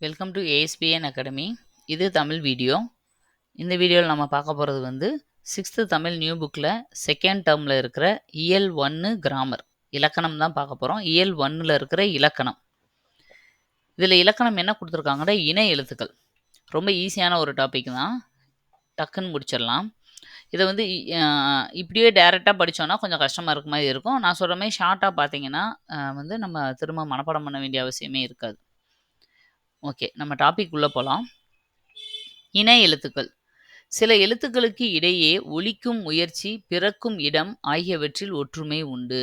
Welcome to ASPN academy இது Tamil video. இந்த வீடியோவில் நம்ம பார்க்க போகிறது வந்து சிக்ஸ்த்து தமிழ் நியூ புக்கில் செகண்ட் டேர்மில் இருக்கிற இயல் ஒன்று கிராமர் இலக்கணம் தான் பார்க்க போகிறோம் இயல் ஒன்னில் இருக்கிற இலக்கணம். இதில் இலக்கணம் என்ன கொடுத்துருக்காங்கன்னா இணை எழுத்துக்கள். ரொம்ப ஈஸியான ஒரு டாபிக் தான். டக்குன்னு முடிச்சிடலாம். இதை வந்து இ- இப்படியே டைரெக்டாக படித்தோன்னா கொஞ்சம் கஷ்டமாக இருக்க மாதிரி இருக்கும். நான் சொல்கிற மாதிரி ஷார்ட்டாக பார்த்தீங்கன்னா வந்து நம்ம திரும்ப மனப்பாடம் பண்ண வேண்டிய அவசியமே இருக்காது. ஓகே நம்ம டாபிக் உள்ளே போகலாம் இணை எழுத்துக்கள். சில எழுத்துக்களுக்கு இடையே ஒலிக்கும் முயற்சி பிறக்கும் இடம் ஆகியவற்றில் ஒற்றுமை உண்டு.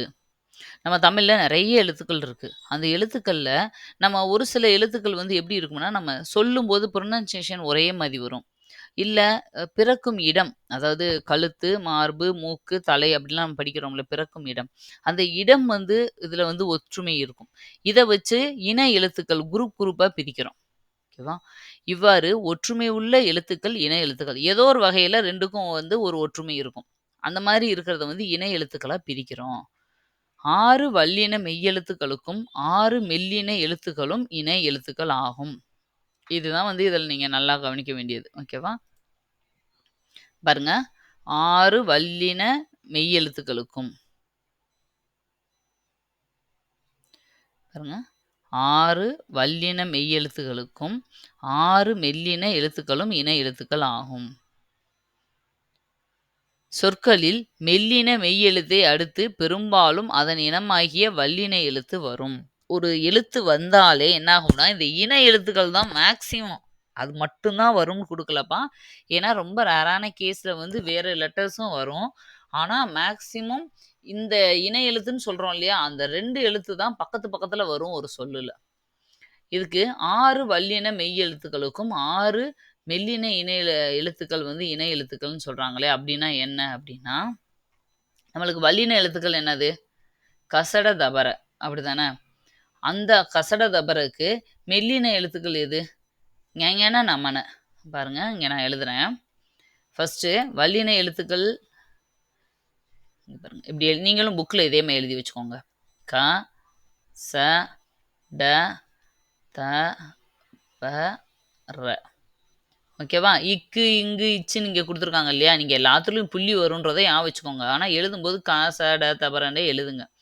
நம்ம தமிழில் நிறைய எழுத்துக்கள் இருக்குது அந்த எழுத்துக்களில் நம்ம ஒரு சில எழுத்துக்கள் வந்து எப்படி இருக்கும்னா நம்ம சொல்லும்போது ப்ரொனன்சியேஷன் ஒரே மாதிரி வரும். இல்லை பிறக்கும் இடம். அதாவது கழுத்து மார்பு மூக்கு தலை அப்படிலாம் நம்ம படிக்கிறோம்ல பிறக்கும் இடம். அந்த இடம் வந்து இதில் வந்து ஒற்றுமை இருக்கும். இதை வச்சு இன எழுத்துக்கள் குரூப் குரூப்பாக பிரிக்கிறோம். ஓகேவா? இவ்வாறு ஒற்றுமை உள்ள எழுத்துக்கள் இணை எழுத்துக்கள். ஏதோ ஒரு வகையில் ரெண்டுக்கும் வந்து ஒரு ஒற்றுமை இருக்கும். அந்த மாதிரி இருக்கிறத வந்து இன எழுத்துக்களாக பிரிக்கிறோம். ஆறு வல்லின மெய்யெழுத்துக்களுக்கும் ஆறு மெல்லின எழுத்துக்களும் இணை எழுத்துக்கள் ஆகும் இதுதான் வந்து இதில் நீங்கள் நல்லா கவனிக்க வேண்டியது. ஓகேவா? பாருங்க. ஆறு வல்லின மெய்யெழுத்துக்களுக்கும் பாருங்க. ஆறு வல்லின மெய்யெழுத்துக்களுக்கும் ஆறு மெல்லின எழுத்துக்களும் இன எழுத்துக்கள் ஆகும். சொற்களில் மெல்லின மெய்யெழுத்தை அடுத்து பெரும்பாலும் அதன் இனமாகிய வல்லின எழுத்து வரும். ஒரு எழுத்து வந்தாலே என்ன ஆகும்னா இந்த இன எழுத்துக்கள் தான் மேக்சிமம் அது மட்டும்தான் வரும்னு கொடுக்கலப்பா. ஏன்னா ரொம்ப ரேரான கேஸில் வந்து வேறு லெட்டர்ஸும் வரும். ஆனால் மேக்சிமம் இந்த இன எழுத்துன்னு சொல்கிறோம் இல்லையா அந்த ரெண்டு எழுத்து தான் பக்கத்து பக்கத்தில் வரும் ஒரு சொல்லில். இதுக்கு ஆறு வல்லின மெய் எழுத்துக்களுக்கும் ஆறு மெல்லின இணை எழுத்துக்கள் வந்து இணை எழுத்துக்கள்னு சொல்கிறாங்களே அப்படின்னா என்ன அப்படின்னா நம்மளுக்கு வல்லின எழுத்துக்கள் என்னது? கசட தபர. அப்படிதானே அந்த கசட தபருக்கு மெல்லின எழுத்துக்கள் எது? ஞன நமன. பாருங்க இங்கே நான் எழுதுறேன். ஃபஸ்ட்டு வல்லின எழுத்துக்கள். பாருங்கள் பாருங்க இப்படி எழு- நீங்களும் புக்கில் இதே மாதிரி எழுதி வச்சுக்கோங்க. க ச ட த ப ர. ஓகேவா இக்கு இங்கு இச்சுன்னு இங்கே கொடுத்துருக்காங்க இல்லையா? நீங்கள் எல்லாத்துலேயும் புள்ளி வரும்ன்றதை ஞாபகம் வச்சுக்கோங்க. ஆனால் எழுதும்போது க ச ட தபரண்டே எழுதுங்க.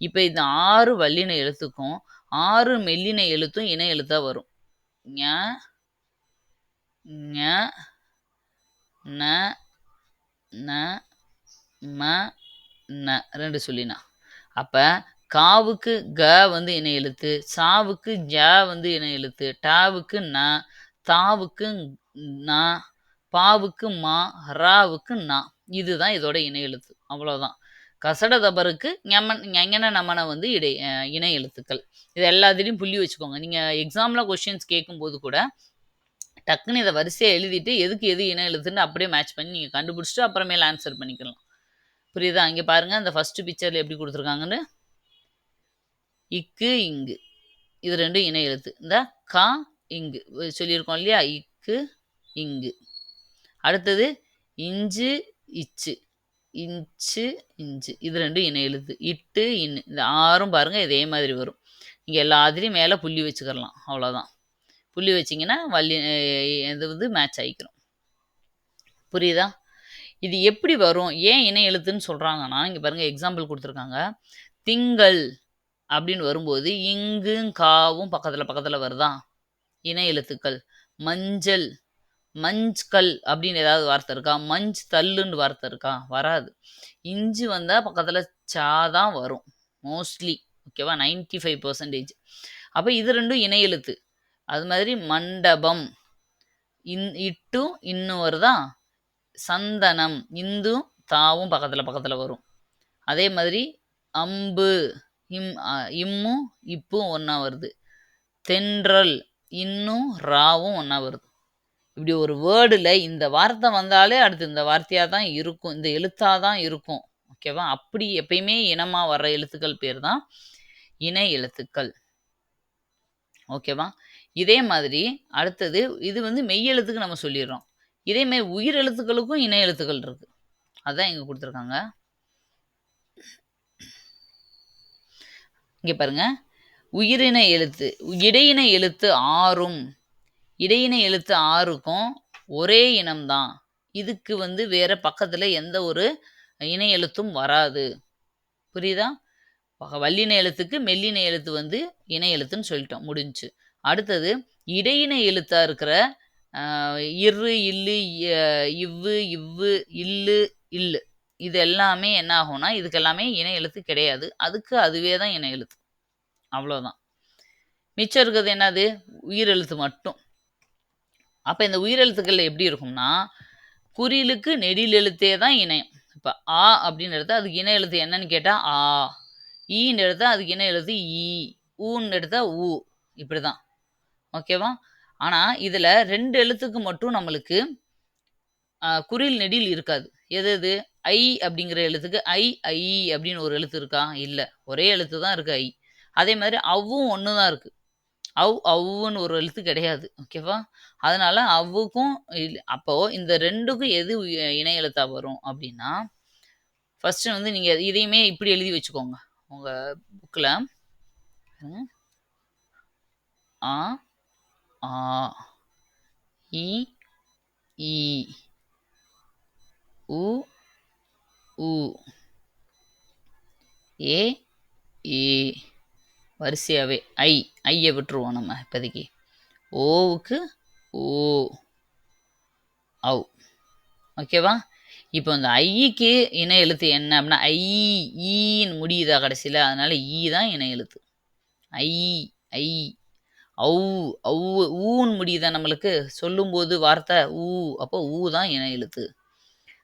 இப்போ இந்த ஆறு வல்லின எழுத்துக்கும் ஆறு மெல்லின எழுத்தும் இணை எழுத்தாக வரும். ஞ ஞ ந ந ம ந ரெண்டு சொல்லினா. அப்போ காவுக்கு க வந்து இணை எழுத்து சாவுக்கு ஜ வந்து இணை எழுத்து டாவுக்கு ந தாவுக்கு ந பாவுக்கு மா ராவுக்கு நா. இதுதான் இதோட இணை எழுத்து. அவ்வளோதான் கசட தபருக்கு ஞமன் ஞங்கன நமன வந்து இடை இணை எழுத்துக்கள். இது எல்லாத்துலேயும் புள்ளி வச்சுக்கோங்க. நீங்கள் எக்ஸாமில் கொஷின்ஸ் கேட்கும்போது கூட டக்குன்னு இதை வரிசையாக எழுதிட்டு எதுக்கு எது இணை எழுத்துன்னு அப்படியே மேட்ச் பண்ணி நீங்கள் கண்டுபிடிச்சிட்டு அப்புறமேல ஆன்சர் பண்ணிக்கலாம். புரியுதா? இங்கே பாருங்கள் அந்த ஃபஸ்ட்டு பிக்சரில் எப்படி கொடுத்துருக்காங்கன்னு? இக்கு இங்கு. இது ரெண்டும் இணை எழுத்து. இந்த கா இங்கு. சொல்லியிருக்கோம் இல்லையா? இக்கு இங்கு. அடுத்தது இஞ்சு இச்சு. இஞ்சு இஞ்சு இது ரெண்டும் இணை எழுத்து. இட்டு இன்னு இந்த ஆறும் பாருங்கள் இதே மாதிரி வரும். நீங்கள் எல்லாத்துலேயும் மேலே புள்ளி வச்சுக்கிறலாம். அவ்வளோதான் புள்ளி வச்சிங்கன்னா வள்ளி இது வந்து மேட்ச் ஆகிக்கிறோம் புரியுதா? இது எப்படி வரும்? ஏன் இணை எழுத்துன்னு சொல்கிறாங்கன்னா இங்கே பாருங்கள் எக்ஸாம்பிள் கொடுத்துருக்காங்க. திங்கள் அப்படின்னு வரும்போது இங்கும் காவும் பக்கத்தில் பக்கத்தில் வருதா? இணை எழுத்துக்கள். மஞ்சள். மஞ்ச்கல் அப்படின்னு ஏதாவது வார்த்தை இருக்கா? மஞ்ச் தல்லுன்னு வார்த்தை இருக்கா? வராது. இஞ்சி வந்தால் பக்கத்தில் சா தான் வரும் மோஸ்ட்லி. ஓகேவா? 95% ஃபைவ் பர்சன்டேஜ். அப்போ இது ரெண்டும் இணையெழுத்து அது மாதிரி மண்டபம் இன் இட்டும் இன்னும் வருதா சந்தனம் இந்தும் தாவும் பக்கத்தில் பக்கத்தில் வரும். அதே மாதிரி அம்பு இம் இம்மும் இப்பும் ஒன்றா வருது. தென்றல் இன்னும் ராவும் ஒன்றா வருது. இப்படி ஒரு வேர்டில் இந்த வார்த்தை வந்தாலே அடுத்து இந்த வார்த்தையாக தான் இருக்கும் இந்த எழுத்தாக தான் இருக்கும். ஓகேவா அப்படி எப்பயுமே இனமாக வர்ற எழுத்துக்கள் பேர் தான் இணை எழுத்துக்கள். ஓகேவா இதே மாதிரி அடுத்தது இது வந்து மெய் எழுத்துக்கு நம்ம சொல்லிடுறோம். இதே மாதிரி உயிர் எழுத்துக்களுக்கும் இணை எழுத்துக்கள் இருக்குது அதுதான் இங்கே கொடுத்துருக்காங்க. இங்கே பாருங்க. உயிரின எழுத்து இடையின எழுத்து ஆறும். இடையின எழுத்து ஆறுக்கும் ஒரே இனம்தான். இதுக்கு வந்து வேற பக்கத்தில் எந்த ஒரு இணை எழுத்தும் வராது. புரியுதா? வல்லின எழுத்துக்கு மெல்லின எழுத்து வந்து இணை எழுத்துன்னு சொல்லிட்டோம் முடிஞ்சுச்சு. அடுத்தது இடையின எழுத்தாக இருக்கிற இரு இல்லு இவ்வு இவ்வு இல்லு இல்லு. இது எல்லாமே என்ன ஆகும்னா இதுக்கு எல்லாமே இணை எழுத்து கிடையாது. அதுக்கு அதுவே தான் இணை எழுத்து. அவ்வளோதான் மிச்சம் இருக்கிறது என்னது? உயிரெழுத்து மட்டும். அப்போ இந்த உயிரெழுத்துக்கள் எப்படி இருக்கும்னா குறிலுக்கு நெடில் எழுத்தே தான் இணையம் இப்போ ஆ அப்படின்னு எடுத்தா அதுக்கு இணை எழுத்து என்னன்னு கேட்டால் ஆ. ஈன்னு எடுத்தால் அதுக்கு இணை எழுத்து ஈ. ஊன்னு எடுத்தால் ஊ. இப்படி தான் ஓகேவா? ஆனால் இதில் ரெண்டு எழுத்துக்கு மட்டும் நம்மளுக்கு குறில் நெடில் இருக்காது. எது எது? ஐ அப்படிங்கிற எழுத்துக்கு ஐ ஐ அப்படின்னு ஒரு எழுத்து இருக்கா? இல்லை. ஒரே எழுத்து தான் இருக்குது ஐ. அதே மாதிரி அவ்வும் ஒன்று தான் இருக்குது அவ் அவ்வுன்னு ஒரு எழுத்து கிடையாது. ஓகேவா அதனால அவ்வுக்கும் இல்ல- அப்போ இந்த ரெண்டுக்கும் எது இணை எழுத்தா வரும் அப்படின்னா ஃபர்ஸ்ட் வந்து நீங்க இதையுமே இப்படி எழுதி வச்சுக்கோங்க. உங்க புக்கில் ஆ ஆ இ ஈ உ உ ஏ ஏ. வரிசையாகவே ஐ ஐயை விட்டுருவோம் நம்ம இப்போதைக்கு. ஓவுக்கு ஓ ஔ. ஓகேவா? இப்போ இந்த ஐக்கு இணை எழுத்து என்ன அப்படின்னா ஐ ஈன்னு முடியுதா கடைசியில்? அதனால் ஈ தான் இணை எழுத்து. ஐ ஐ ஔ ஔ ஊன்னு முடியுதா நம்மளுக்கு? சொல்லும்போது வார்த்தை ஊ அப்போ ஊ தான் இணை எழுத்து.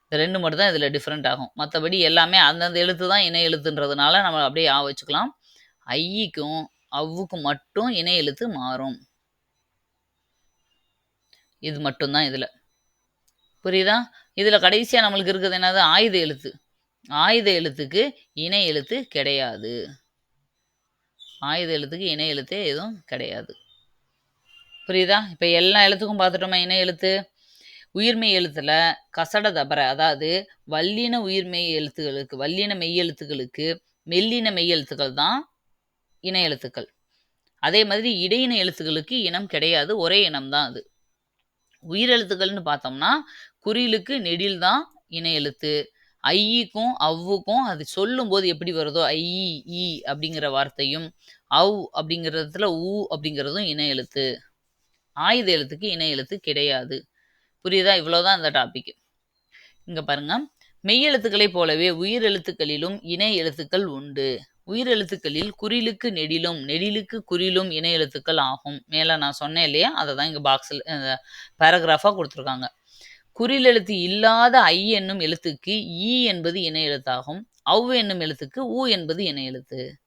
இந்த ரெண்டு மட்டும் தான் இதில் டிஃப்ரெண்ட் ஆகும். மற்றபடி எல்லாமே அந்தந்த எழுத்து தான் இணை எழுத்துன்றதுனால நம்ம அப்படியே ஆ வச்சுக்கலாம். ஐக்கும் அவ்வுக்கும் மட்டும் இணை எழுத்து மாறும். இது மட்டும்தான் இதில். புரியுதா? இதில் கடைசியாக நம்மளுக்கு இருக்கிறது என்னது? ஆயுத எழுத்து. ஆயுத எழுத்துக்கு இணை எழுத்து கிடையாது. ஆயுத எழுத்துக்கு இணை எழுத்தே எதுவும் கிடையாது. புரியுதா? இப்போ எல்லா எழுத்துக்கும் பார்த்துட்டோமா இணை எழுத்து? உயிர்மெய் எழுத்தில் கசட தபர அதாவது வல்லின உயிர்மெய் எழுத்துகளுக்கு வல்லின மெய் எழுத்துக்களுக்கு மெல்லின மெய் எழுத்துக்கள் தான் இன எழுத்துக்கள். அதே மாதிரி இடையின எழுத்துக்களுக்கு இனம் கிடையாது ஒரே இனம் தான் அது. உயிரெழுத்துக்கள்னு பார்த்தோம்னா குறிலுக்கு நெடில் தான் இன எழுத்து. ஐக்கும் அவ்வுக்கும் அது சொல்லும்போது எப்படி வருதோ ஐ இ அப்படிங்கிற வார்த்தையும் அவ் அப்படிங்கிறதுல ஊ அப்படிங்கிறதும் இன எழுத்து. ஆயுத எழுத்துக்கு இன எழுத்து கிடையாது. புரியுதா? இவ்வளோதான் இந்த டாபிக் இங்கே பாருங்க. மெய்யெழுத்துக்களைப் போலவே உயிரெழுத்துக்களிலும் இணை எழுத்துக்கள் உண்டு. உயிரெழுத்துக்களில் குறிலுக்கு நெடிலும் நெடிலுக்கு குறிலும் இணை எழுத்துக்கள் ஆகும். மேலே நான் சொன்னேன் இல்லையா? அதை தான் இங்கே பாக்ஸில் பேராகிராஃபாக கொடுத்துருக்காங்க. குறில் எழுத்து இல்லாத ஐ என்னும் எழுத்துக்கு ஈ என்பது இணை எழுத்தாகும். அவ் என்னும் எழுத்துக்கு ஊ என்பது இணை எழுத்து.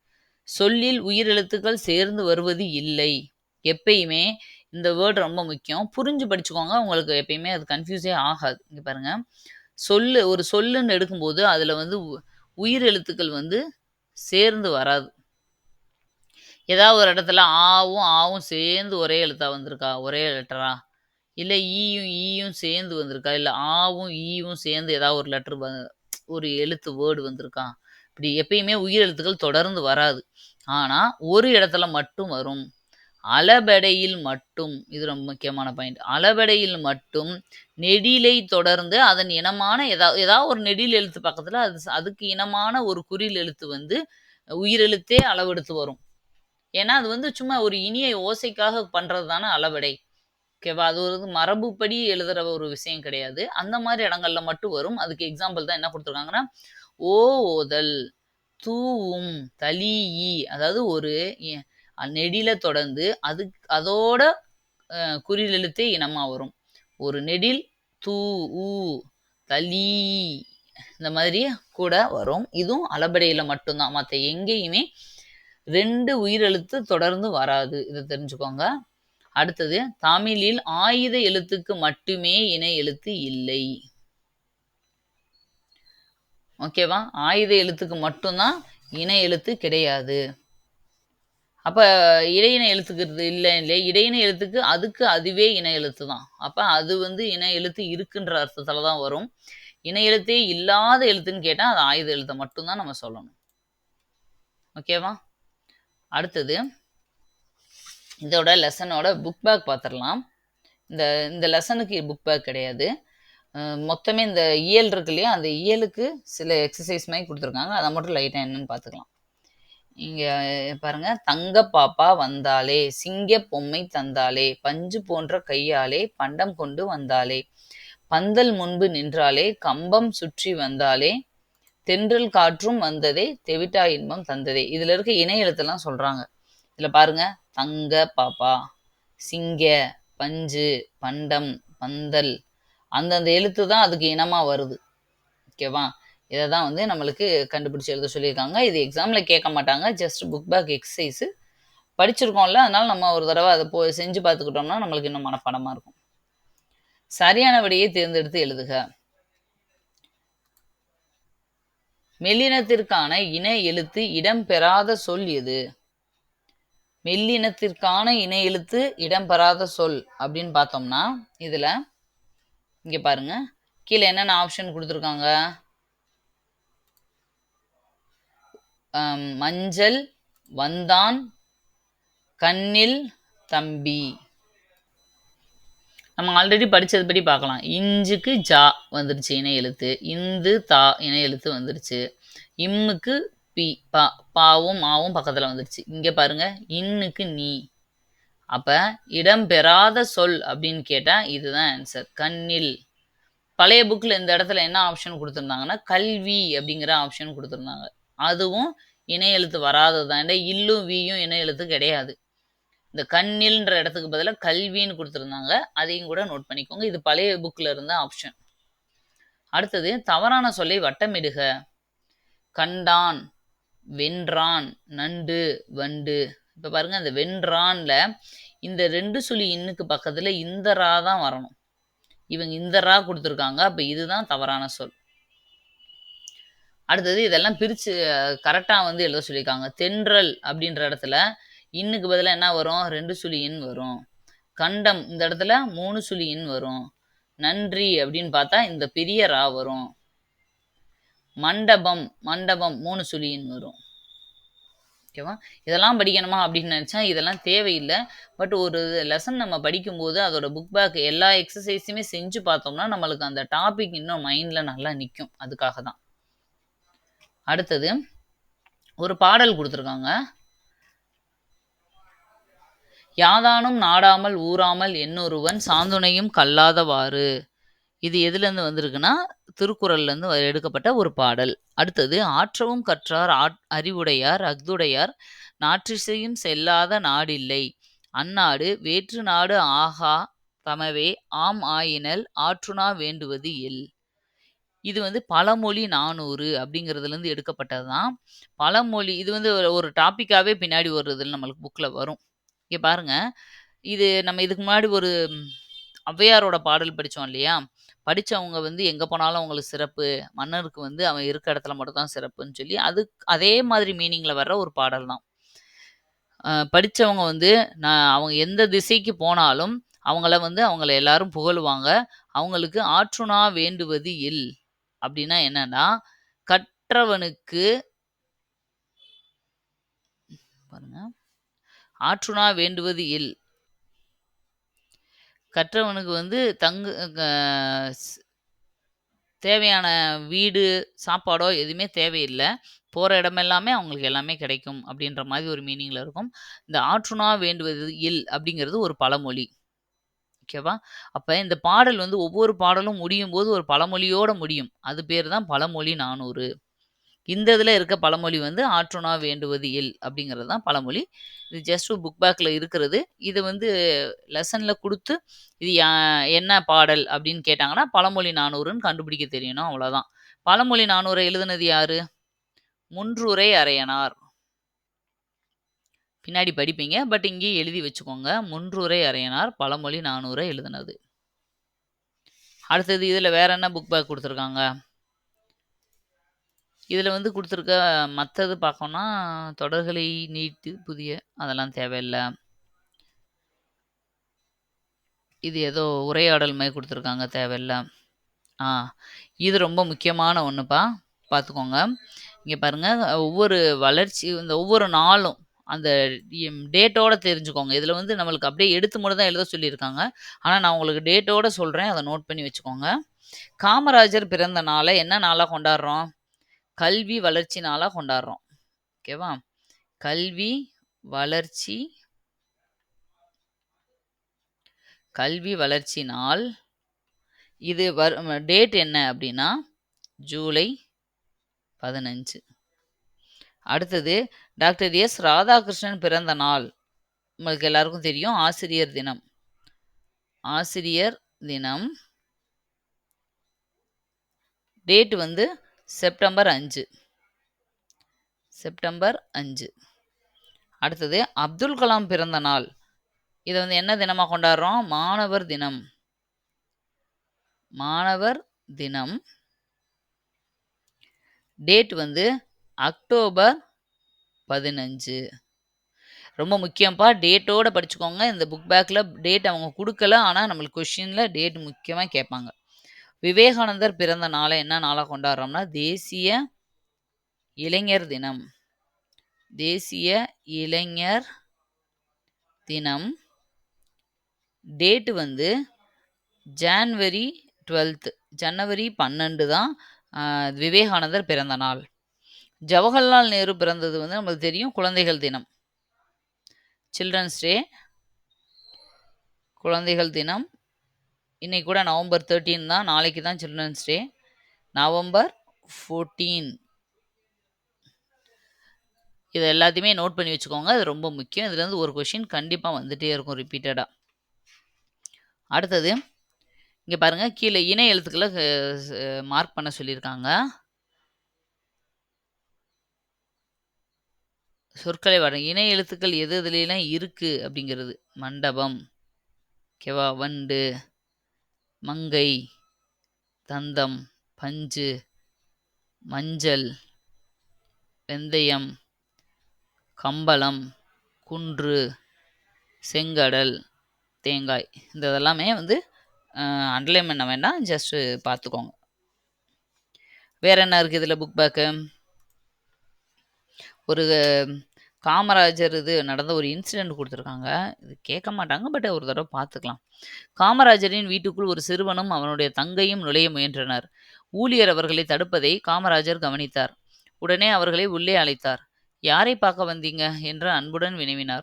சொல்லில் உயிரெழுத்துக்கள் சேர்ந்து வருவது இல்லை. எப்பயுமே இந்த வேர்டு ரொம்ப முக்கியம். புரிஞ்சு படிச்சுக்கோங்க. உங்களுக்கு எப்பயுமே அது கன்ஃபியூஸே ஆகாது. இங்கே பாருங்க. சொல்லு ஒரு சொல்லுன்னு எடுக்கும்போது அதில் வந்து உ- உயிர் எழுத்துக்கள் வந்து சேர்ந்து வராது. ஏதாவது ஒரு இடத்துல ஆவும் ஆவும் சேர்ந்து ஒரே எழுத்தாக வந்திருக்கா? ஒரே லெட்டரா இல்லை ஈயும் ஈயும் சேர்ந்து வந்திருக்கா? இல்லை ஆவும் ஈயும் சேர்ந்து ஏதாவது ஒரு லெட்டர் ஒரு எழுத்து வேர்டு வந்திருக்கா? இப்படி எப்பயுமே உயிர் எழுத்துக்கள் தொடர்ந்து வராது. ஆனால் ஒரு இடத்துல மட்டும் வரும். அளபெடையில் மட்டும் இது ரொம்ப முக்கியமான பாயிண்ட் அளபெடையில் மட்டும் நெடிலை தொடர்ந்து அதன் இனமான ஏதாவது ஏதாவது ஒரு நெடில் எழுத்து பக்கத்தில் அது அதுக்கு இனமான ஒரு குறில் எழுத்து வந்து உயிரெழுத்தே அளவெடுத்து வரும். ஏன்னா அது வந்து சும்மா ஒரு இனிய ஓசைக்காக பண்ணுறது தானே அளபெடை. ஓகேவா? அது ஒரு மரபுப்படி எழுதுகிற ஒரு விஷயம் கிடையாது. அந்த மாதிரி இடங்கள்ல மட்டும் வரும். அதுக்கு எக்ஸாம்பிள் தான் என்ன கொடுத்துருக்காங்கன்னா ஓ ஓதல் தூவும் தலீ அதாவது ஒரு நெடில தொடர்ந்து அது அதோட அஹ், குறில் எழுத்தே இனமாக வரும். ஒரு நெடில் தூ ஊ தலீ இந்த மாதிரி கூட வரும். இதுவும் அலபடையில் மட்டும்தான். மற்ற எங்கேயுமே ரெண்டு உயிரெழுத்து தொடர்ந்து வராது. இதை தெரிஞ்சுக்கோங்க. அடுத்தது தமிழில் ஆயுத எழுத்துக்கு மட்டுமே இணை எழுத்து இல்லை. ஓகேவா? ஆயுத எழுத்துக்கு மட்டும்தான் இணை எழுத்து கிடையாது. அப்போ இடையின எழுத்துக்கிறது இல்லை இல்லையா? இடையின எழுத்துக்கு அதுக்கு அதுவே இணை எழுத்து தான் அப்போ அது வந்து இணை எழுத்து இருக்குன்ற அர்த்தத்தில் தான் வரும். இணை எழுத்தே இல்லாத எழுத்துன்னு கேட்டால் அது ஆயுத எழுத்தை மட்டும்தான் நம்ம சொல்லணும். ஓகேவா அடுத்தது இதோட லெசனோட புக் பேக் பார்த்துடலாம் இந்த இந்த லெசனுக்கு புக் பேக் கிடையாது. மொத்தமே இந்த இயல் இருக்கு இல்லையா? அந்த இயலுக்கு சில எக்ஸசைஸ் மாதிரி கொடுத்துருக்காங்க. அதை மட்டும் லைட்டாக என்னன்னு பார்த்துக்கலாம் இங்கே பாருங்க தங்க பாப்பா வந்தாளே சிங்க பொம்மை தந்தாளே பஞ்சு போன்ற கையாலே பண்டம் கொண்டு வந்தாளே பந்தல் முன்பு நின்றாலே கம்பம் சுற்றி வந்தாலே தென்றல் காற்றும் வந்ததே தெவிட்டா இன்பம் தந்ததே. இதுல இருக்க இணைய எழுத்தெல்லாம் சொல்றாங்க. இதுல பாருங்க தங்க பாப்பா சிங்க பஞ்சு பண்டம் பந்தல் அந்தந்த எழுத்து தான் அதுக்கு இனமா வருது. ஓகேவா? இதை தான் வந்து நம்மளுக்கு கண்டுபிடிச்சி எழுத சொல்லியிருக்காங்க. இது எக்ஸாமில் கேட்க மாட்டாங்க. ஜஸ்ட் புக் பேக் எக்ஸசைஸு படிச்சிருக்கோம்ல. அதனால நம்ம ஒரு தடவை அதை போய் செஞ்சு பார்த்துக்கிட்டோம்னா நம்மளுக்கு இன்னும் மனப்பாடமாக இருக்கும். சரியான விடையை தேர்ந்தெடுத்து எழுதுக. மெல்லினத்திற்கான இன எழுத்து இடம்பெறாத சொல் எது? மெல்லினத்திற்கான இன எழுத்து இடம்பெறாத சொல் அப்படின்னு பார்த்தோம்னா இதில் இங்கே பாருங்க. கீழே என்னென்ன ஆப்ஷன் கொடுத்துருக்காங்க ஆம், மஞ்சள் வந்தான் கண்ணில் தம்பி. நம்ம ஆல்ரெடி படித்தது படி பார்க்கலாம். இஞ்சுக்கு ஜா வந்துருச்சு இணை எழுத்து. இந்து தா இணை எழுத்து வந்துருச்சு. இம்முக்கு பி பா பாவும் மாவும் பக்கத்தில் வந்துருச்சு. இங்கே பாருங்க இன்னுக்கு நீ. அப்போ இடம்பெறாத சொல் அப்படின்னு கேட்டால் இதுதான் ஆன்சர் கண்ணில். பழைய புக்கில் இந்த இடத்துல என்ன ஆப்ஷன் கொடுத்துருந்தாங்கன்னா கல்வி அப்படிங்கிற ஆப்ஷன் கொடுத்துருந்தாங்க. அதுவும் இணை எழுத்து வராதது தான். இல்லும் வீயும் இணை எழுத்து கிடையாது. இந்த கண்ணில்ன்ற இடத்துக்கு பதிலாக கல்வின்னு கொடுத்துருந்தாங்க. அதையும் கூட நோட் பண்ணிக்கோங்க. இது பழைய புக்கில் இருந்த ஆப்ஷன் அடுத்தது தவறான சொல்லை வட்டமிடுக. கண்டான் வென்றான் நண்டு வண்டு. இப்போ பாருங்க அந்த வென்றான்ல இந்த ரெண்டு சொல்லி இன்னுக்கு பக்கத்தில் இந்த ரா தான் வரணும். இவங்க இந்த ரா கொடுத்துருக்காங்க. அப்போ இதுதான் தவறான சொல். அடுத்தது இதெல்லாம் பிரித்து கரெக்டாக வந்து எழுத சொல்லியிருக்காங்க. தென்றல் அப்படின்ற இடத்துல இன்னுக்கு பதிலாக என்ன வரும்? ரெண்டு சுழி இன் வரும். கண்டம் இந்த இடத்துல மூணு சுழி இன் வரும். நன்றி அப்படின்னு பார்த்தா இந்த பெரிய ரா வரும். மண்டபம் மண்டபம் மூணு சுழி இன் வரும். ஓகேவா இதெல்லாம் படிக்கணுமா அப்படின்னு நினச்சா இதெல்லாம் தேவையில்லை. பட் ஒரு லெசன் நம்ம படிக்கும்போது அதோட புக் பேக் எல்லா எக்ஸசைஸுமே செஞ்சு பார்த்தோம்னா நம்மளுக்கு அந்த டாபிக் இன்னும் மைண்டில் நல்லா நிற்கும் அதுக்காக தான். அடுத்தது ஒரு பாடல் கொடுத்துருக்காங்க. யாதானும் நாடாமல் ஊறாமல் என்னொருவன் சாந்துணையும் கல்லாதவாறு. இது எதுலேருந்து வந்திருக்குன்னா திருக்குறள்லேருந்து எடுக்கப்பட்ட ஒரு பாடல். அடுத்தது ஆற்றவும் கற்றார் ஆட் அறிவுடையார் அஃதுடையார் நாற்றிசையும் செல்லாத நாடில்லை. அந்நாடு வேற்று நாடு ஆகா தமவே ஆம் ஆயினல் ஆற்றுணா வேண்டுவது எல் இது வந்து பழமொழி நானூறு அப்படிங்கிறதுலேருந்து எடுக்கப்பட்டது தான் பழமொழி இது வந்து ஒரு- ஒரு டாப்பிக்காகவே பின்னாடி வருதுன்னு நம்மளுக்கு புக்கில் வரும். இங்கே பாருங்கள் இது நம்ம இதுக்கு முன்னாடி ஒரு ஔவையாரோட பாடல் படித்தோம் இல்லையா? படித்தவங்க வந்து எங்கே போனாலும் அவங்களுக்கு சிறப்பு. மன்னருக்கு வந்து அவன் இருக்க இடத்துல மட்டும்தான் சிறப்புன்னு சொல்லி அது அதே மாதிரி மீனிங்கில் வர்ற ஒரு பாடல் தான் படித்தவங்க வந்து நான் அவங்க எந்த திசைக்கு போனாலும் அவங்கள வந்து அவங்கள எல்லாரும் புகழுவாங்க. அவங்களுக்கு ஆற்றுணா வேண்டுவது இல். அப்படின்னா என்னன்னா கற்றவனுக்கு பாருங்க. ஆற்றுணா வேண்டுவது இல். கற்றவனுக்கு வந்து தங்கு தேவையான வீடு சாப்பாடோ எதுவுமே தேவையில்லை. போகிற இடமெல்லாமே அவங்களுக்கு எல்லாமே கிடைக்கும் அப்படின்ற மாதிரி ஒரு மீனிங்கில் இருக்கும். இந்த ஆற்றுணா வேண்டுவது இல் அப்படிங்கிறது ஒரு பழமொழி. ஓகேவா? அப்போ இந்த பாடல் வந்து ஒவ்வொரு பாடலும் முடியும் போது ஒரு பழமொழியோட முடியும். அது பேர் தான் பழமொழி நானூறு. இந்த இதில் இருக்க பழமொழி வந்து ஆற்றுணா வேண்டுவது இல் அப்படிங்கிறது தான் பழமொழி. இது ஜஸ்ட் புக் பேக்கில் இருக்கிறது. இது வந்து லெசனில் கொடுத்து இது யா- என்ன பாடல் அப்படின்னு கேட்டாங்கன்னா பழமொழி நானூறுன்னு கண்டுபிடிக்க தெரியணும் அவ்வளோதான் பழமொழி நானூறை எழுதுனது யாரு? முன்றுரை அறையனார் பின்னாடி படிப்பீங்க. பட் இங்கே எழுதி வச்சுக்கோங்க. முன்றுரை அறையனார் பழமொழி நானூறை எழுதுனது. அடுத்தது இதில் வேற என்ன புக் பேக் கொடுத்துருக்காங்க? இதில் வந்து கொடுத்துருக்க மற்றது பார்க்கணும்னா தொடர்களை நீட்டு புதிய அதெல்லாம் தேவையில்லை. இது ஏதோ உரையாடல் மாதிரி கொடுத்துருக்காங்க தேவையில்லை. ஆ இது ரொம்ப முக்கியமான ஒன்றுப்பா பார்த்துக்கோங்க இங்கே பாருங்கள் ஒவ்வொரு வளர்ச்சி இந்த ஒவ்வொரு நாளும் அந்த டேட்டோட தெரிஞ்சுக்கோங்க. இதில் வந்து நம்மளுக்கு அப்படியே எடுத்து மட்டும் தான் எழுத சொல்லியிருக்காங்க. ஆனால் நான் உங்களுக்கு டேட்டோட சொல்கிறேன் அதை நோட் பண்ணி வச்சுக்கோங்க. காமராஜர் பிறந்த நாளை என்ன நாளாக கொண்டாடுறோம்? கல்வி வளர்ச்சி நாளாக கொண்டாடுறோம். ஓகேவா? கல்வி வளர்ச்சி கல்வி வளர்ச்சி நாள். இது வர் டேட் என்ன அப்படின்னா, ஜூலை 15. அடுத்தது டாக்டர் எஸ். ராதாகிருஷ்ணன் பிறந்த நாள். உங்களுக்கு எல்லாருக்கும் தெரியும். ஆசிரியர் தினம். ஆசிரியர் தினம். டேட் வந்து செப்டம்பர் அஞ்சு செப்டம்பர் அஞ்சு அடுத்தது அப்துல் கலாம் பிறந்த நாள். இதை வந்து என்ன தினமாக கொண்டாடுறோம்? மாணவர் தினம். மாணவர் தினம். டேட் வந்து அக்டோபர் 15. ரொம்ப முக்கியம்ப்பா. டேட்டோடு படிச்சுக்கோங்க. இந்த புக் பேக்கில் டேட் அவங்க கொடுக்கல ஆனால் நம்மளுக்கு கொஷினில் டேட் முக்கியமாக கேட்பாங்க. விவேகானந்தர் பிறந்த நாளை என்ன நாளாக கொண்டாடுறோம்னா, தேசிய இளைஞர் தினம். தேசிய இளைஞர் தினம். டேட்டு வந்து ஜான்வரி 12 ஜனவரி 12 தான் விவேகானந்தர் பிறந்த நாள். ஜவஹர்லால் நேரு பிறந்தது வந்து நம்மளுக்கு தெரியும். குழந்தைகள் தினம். Children's day. குழந்தைகள் தினம். இன்றைக்கி கூட நவம்பர் 13 தான். நாளைக்கு தான் சில்ட்ரன்ஸ் டே. நவம்பர் ஃபோர்டீன் இதை எல்லாத்தையுமே நோட் பண்ணி வச்சுக்கோங்க. அது ரொம்ப முக்கியம். இதுலேருந்து ஒரு கொஷின் கண்டிப்பாக வந்துகிட்டே இருக்கும் ரிப்பீட்டடாக அடுத்தது, இங்கே பாருங்கள் கீழே இணை எழுத்துக்களை மார்க் பண்ண சொல்லியிருக்காங்க. சொற்களை வர இணை எழுத்துக்கள் எது எதுலாம் இருக்கு அப்படிங்கிறது. மண்டபம். ஓகேவா? வண்டு, மங்கை, தந்தம், பஞ்சு, மஞ்சள், வெந்தயம், கம்பளம், குன்று, செங்கடல், தேங்காய். இந்த இதெல்லாமே வந்து அண்டர்லைன் பண்ண வேண்டாம். ஜஸ்ட்டு பார்த்துக்கோங்க. வேற என்ன இருக்குது இதில் புக் பேக்கு? ஒரு காமராஜர் இது நடந்த ஒரு இன்சிடெண்ட் கொடுத்துருக்காங்க இது கேட்க மாட்டாங்க. பட் ஒரு தடவை பார்த்துக்கலாம். காமராஜரின் வீட்டுக்குள் ஒரு சிறுவனும், அவனுடைய தங்கையும் நுழைய முயன்றனர். ஊழியர் அவர்களை தடுப்பதை காமராஜர் கவனித்தார். உடனே அவர்களை உள்ளே அழைத்தார். "யாரை பார்க்க வந்தீங்க?" என்று அன்புடன் வினவினார்.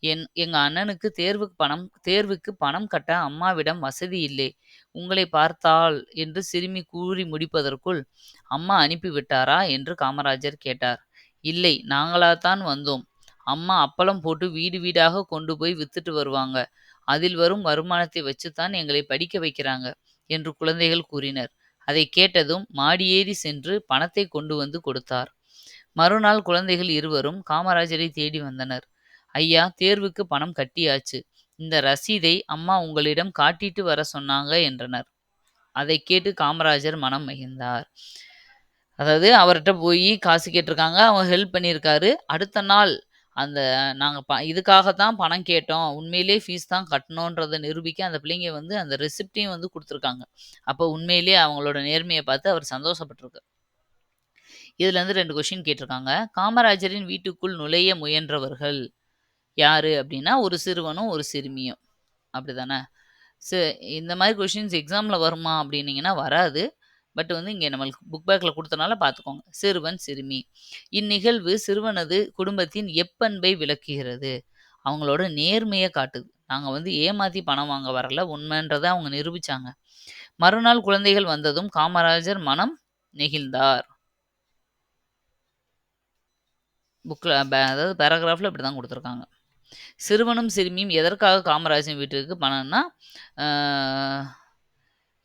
"என் எங்க அண்ணனுக்கு தேர்வுக்கு பணம் தேர்வுக்கு பணம் கட்ட அம்மாவிடம் வசதி இல்லை. உங்களை பார்த்தால்" என்று சிறுமி கூறி முடிப்பதற்குள், "அம்மா அனுப்பி விட்டாரா?" என்று காமராஜர் கேட்டார். "இல்லை, நாங்களாத்தான் வந்தோம். அம்மா அப்பளம் போட்டு வீடு வீடாக கொண்டு போய் வித்துட்டு வருவாங்க. அதில் வரும் வருமானத்தை வச்சுத்தான் எங்களை படிக்க வைக்கிறாங்க" என்று குழந்தைகள் கூறினர். அதைக் கேட்டதும் மாடியேறி சென்று பணத்தை கொண்டு வந்து கொடுத்தார். மறுநாள் குழந்தைகள் இருவரும் காமராஜரை தேடி வந்தனர். "ஐயா, தேர்வுக்கு பணம் கட்டியாச்சு. இந்த ரசீதை அம்மா உங்களிடம் காட்டிட்டு வர சொன்னாங்க" என்றனர். அதைக் கேட்டு காமராஜர் மனம் மகிழ்ந்தார். அதாவது அவர்கிட்ட போய் காசு கேட்டிருக்காங்க. அவங்க ஹெல்ப் பண்ணியிருக்காரு. அடுத்த நாள் அந்த நாங்க ப இதுக்காக தான் பணம் கேட்டோம். உண்மையிலேயே ஃபீஸ் தான் கட்டணுன்றத நிரூபிக்க அந்த பிள்ளைங்க வந்து அந்த ரெசிப்ட்டையும் வந்து குடுத்துருக்காங்க. அப்போ உண்மையிலேயே அவங்களோட நேர்மைய பார்த்து அவர் சந்தோஷப்பட்டிருக்கு இதுலேருந்து 2 கொஸ்டின் கேட்டிருக்காங்க. காமராஜரின் வீட்டுக்குள் நுழைய முயன்றவர்கள் யாரு அப்படின்னா, ஒரு சிறுவனும், ஒரு சிறுமியும். அப்படிதானே? ச இந்த மாரி கொஸ்டின்ஸ் எக்ஸாம்ல வருமா அப்படின்னீங்கன்னா வராது. பட் வந்து இங்கே நம்மளுக்கு புக் பேக்கில் கொடுத்தனால பார்த்துக்கோங்க. சிறுவன், சிறுமி. இந்நிகழ்வு சிறுவனது குடும்பத்தின் எப்பண்பை விளக்குகிறது. அவங்களோட நேர்மையை காட்டுது. நாங்கள் வந்து ஏமாத்தி பணம் வாங்க வரல. உண்மைன்றதை அவங்க நிரூபிச்சாங்க. மறுநாள் குழந்தைகள் வந்ததும் காமராஜர் மனம் நெகிழ்ந்தார். புக்கில் அதாவது அதாவது இப்படி தான் கொடுத்துருக்காங்க சிறுவனும், சிறுமியும் எதற்காக காமராஜன் வீட்டிற்கு பணம்னா,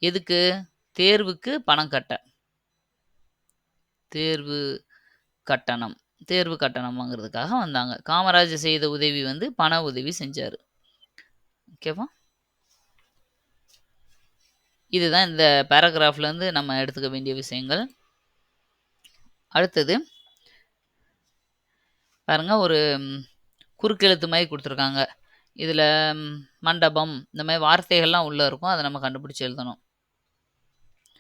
எதுக்கு? தேர்வுக்கு பணம் கட்ட. தேர்வு கட்டணம். தேர்வு கட்டணம் வாங்கிறதுக்காக வந்தாங்க. காமராஜர் செய்த உதவி வந்து பண உதவி செஞ்சார் ஓகேவா? இதுதான் இந்த பேராகிராஃப்லேருந்து நம்ம எடுத்துக்க வேண்டிய விஷயங்கள். அடுத்தது பாருங்க ஒரு குறுக்கெழுத்து மாதிரி கொடுத்துருக்காங்க இதில் மண்டபம் இந்த மாதிரி வார்த்தைகள்லாம் உள்ளே இருக்கும். அதை நம்ம கண்டுபிடிச்சி எழுதணும்.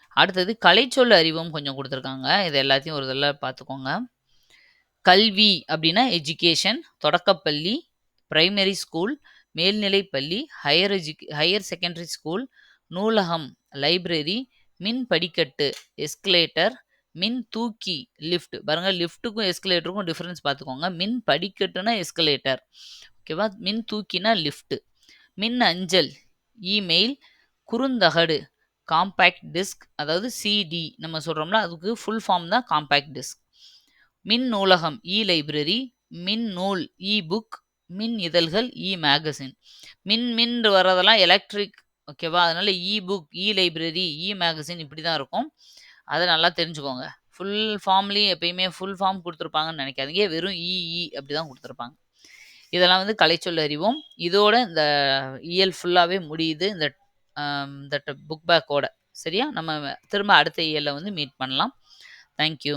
அடுத்தது கலைச்சொல் அறிவும் கொஞ்சம் கொடுத்துருக்காங்க. இது எல்லாத்தையும் ஒரு இதில் பார்த்துக்கோங்க. கல்வி அப்படின்னா எஜுகேஷன் தொடக்கப்பள்ளி பிரைமரி ஸ்கூல் மேல்நிலைப்பள்ளி ஹையர் எஜுகே ஹையர் செகண்டரி ஸ்கூல் நூலகம் லைப்ரரி மின் படிக்கட்டு எஸ்கலேட்டர் மின் தூக்கி லிஃப்ட் பாருங்கள் லிஃப்ட்டுக்கும் எஸ்கலேட்டருக்கும் டிஃப்ரென்ஸ் பார்த்துக்கோங்க. மின் படிக்கட்டுனா எஸ்கலேட்டர் ஓகேவா மின் தூக்கினா லிஃப்ட்டு மின் அஞ்சல் இமெயில் குறுந்தகடு. காம்பேக்ட் டிஸ்க் அதாவது சிடி நம்ம சொல்கிறோம்ல அதுக்கு ஃபுல் ஃபார்ம் தான் காம்பேக்ட் டிஸ்க் மின் நூலகம் இ லைப்ரரி மின் நூல் இ புக் மின் இதழ்கள் இ மேகசின் மின் மின் வர்றதெல்லாம் எலக்ட்ரிக் ஓகேவா அதனால e book e library e magazine இப்படி தான் இருக்கும். அதை நல்லா தெரிஞ்சுக்கோங்க. ஃபுல் ஃபார்ம்லேயும் எப்பயுமே ஃபுல் ஃபார்ம் கொடுத்துருப்பாங்கன்னு நினைக்காதீங்க. வெறும் இஇ அப்படி தான் கொடுத்துருப்பாங்க. இதெல்லாம் வந்து கலைச்சொல் அறிவோம். இதோட இந்த இயல் ஃபுல்லாகவே முடியுது. இந்த தட் புக் பேக்கோட சரியா? நம்ம திரும்ப அடுத்த இயலில் வந்து மீட் பண்ணலாம். தேங்க்யூ